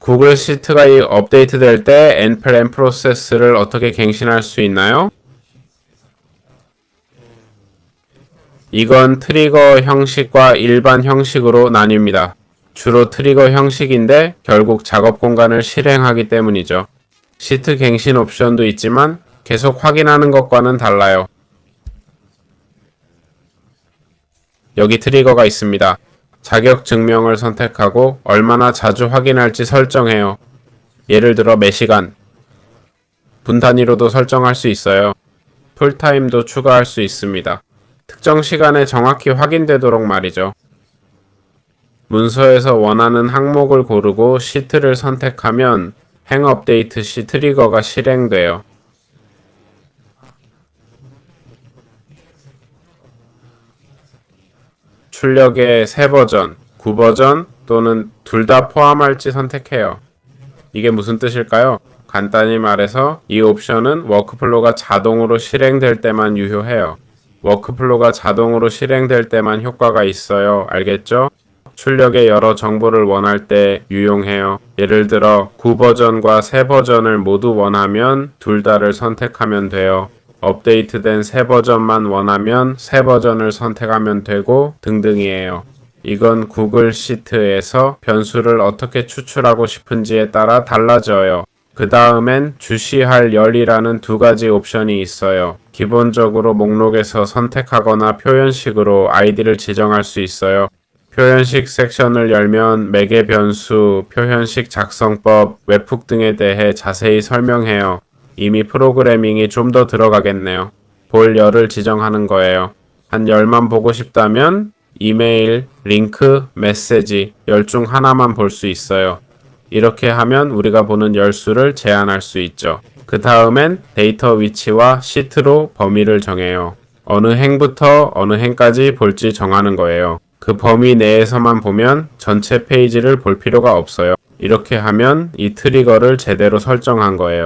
구글 시트가 이 업데이트 될 때 npm 프로세스를 어떻게 갱신할 수 있나요? 이건 트리거 형식과 일반 형식으로 나뉩니다. 주로 트리거 형식인데 결국 작업 공간을 실행하기 때문이죠. 시트 갱신 옵션도 있지만 계속 확인하는 것과는 달라요. 여기 트리거가 있습니다. 자격 증명을 선택하고 얼마나 자주 확인할지 설정해요. 예를 들어 매 시간. 분 단위로도 설정할 수 있어요. 풀타임도 추가할 수 있습니다. 특정 시간에 정확히 확인되도록 말이죠. 문서에서 원하는 항목을 고르고 시트를 선택하면 행 업데이트 시 트리거가 실행돼요. 출력의 새 버전, 9버전 또는 둘 다 포함할지 선택해요. 이게 무슨 뜻일까요? 간단히 말해서 이 옵션은 워크플로가 자동으로 실행될 때만 유효해요. 워크플로가 자동으로 실행될 때만 효과가 있어요. 알겠죠? 출력의 여러 정보를 원할 때 유용해요. 예를 들어 9버전과 새 버전을 모두 원하면 둘 다를 선택하면 돼요. 업데이트된 새 버전만 원하면 새 버전을 선택하면 되고 등등이에요. 이건 구글 시트에서 변수를 어떻게 추출하고 싶은지에 따라 달라져요. 그 다음엔 주시할 열이라는 두 가지 옵션이 있어요. 기본적으로 목록에서 선택하거나 표현식으로 아이디를 지정할 수 있어요. 표현식 섹션을 열면 매개 변수, 표현식 작성법, 웹훅 등에 대해 자세히 설명해요. 이미 프로그래밍이 좀 더 들어가겠네요. 볼 열을 지정하는 거예요. 한 열만 보고 싶다면 이메일, 링크, 메시지 열 중 하나만 볼 수 있어요. 이렇게 하면 우리가 보는 열수를 제한할 수 있죠. 그 다음엔 데이터 위치와 시트로 범위를 정해요. 어느 행부터 어느 행까지 볼지 정하는 거예요. 그 범위 내에서만 보면 전체 페이지를 볼 필요가 없어요. 이렇게 하면 이 트리거를 제대로 설정한 거예요.